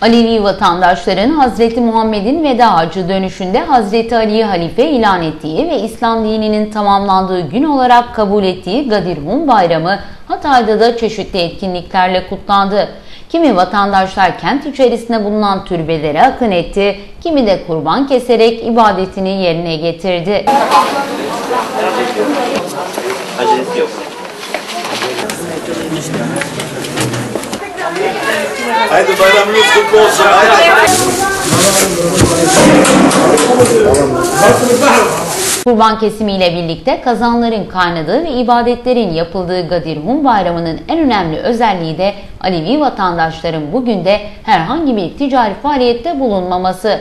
Alevi vatandaşların Hazreti Muhammed'in veda hacı dönüşünde Hazreti Ali'yi halife ilan ettiği ve İslam dininin tamamlandığı gün olarak kabul ettiği Gadir Hum Bayramı Hatay'da da çeşitli etkinliklerle kutlandı. Kimi vatandaşlar kent içerisinde bulunan türbelere akın etti, kimi de kurban keserek ibadetini yerine getirdi. Acelesi yok. Haydi bayramınız kutlu olsun. Haydi. Kurban kesimiyle birlikte kazanların kaynadığı ve ibadetlerin yapıldığı Gadir Hum Bayramı'nın en önemli özelliği de Alevi vatandaşların bugün de herhangi bir ticari faaliyette bulunmaması.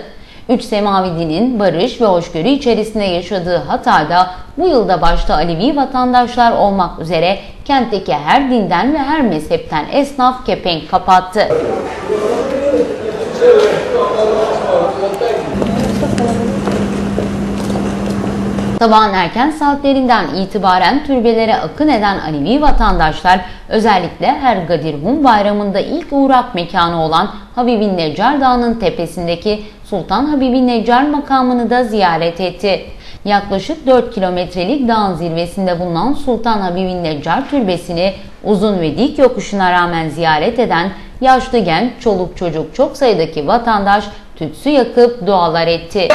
Üç semavi dinin barış ve hoşgörü içerisinde yaşadığı Hatay'da bu yılda başta Alevi vatandaşlar olmak üzere kentteki her dinden ve her mezhepten esnaf kepenk kapattı. Sabahın erken saatlerinden itibaren türbelere akın eden Alevi vatandaşlar özellikle her Gadir Hum Bayramı'nda ilk uğrak mekanı olan Habibin Neccar Dağı'nın tepesindeki Sultan Habibin Neccar makamını da ziyaret etti. Yaklaşık 4 kilometrelik dağın zirvesinde bulunan Sultan Habibin Neccar Türbesi'ni uzun ve dik yokuşuna rağmen ziyaret eden yaşlı genç, çoluk çocuk çok sayıdaki vatandaş tütsü yakıp dualar etti.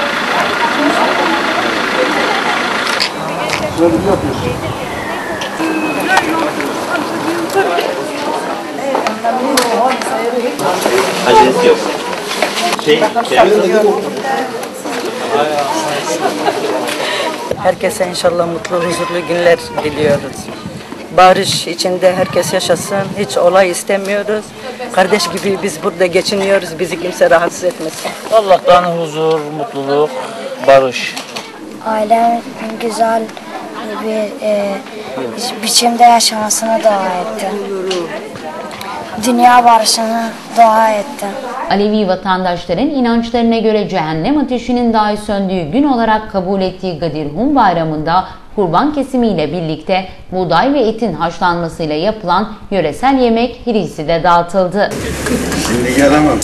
Acelesi yok. Şey, şey Herkese inşallah mutlu, huzurlu günler diliyoruz. Barış içinde herkes yaşasın. Hiç olay istemiyoruz. Kardeş gibi biz burada geçiniyoruz. Bizi kimse rahatsız etmesin. Allah'tan huzur, mutluluk, barış. ailemin güzel bir e, biçimde yaşamasını dua ettim. Dünya barışını dua ettim. Alevi vatandaşların inançlarına göre cehennem ateşinin dahi söndüğü gün olarak kabul ettiği Gadir Hum Bayramı'nda kurban kesimiyle birlikte buğday ve etin haşlanmasıyla yapılan yöresel yemek hirisi de dağıtıldı. Şimdi gelemem.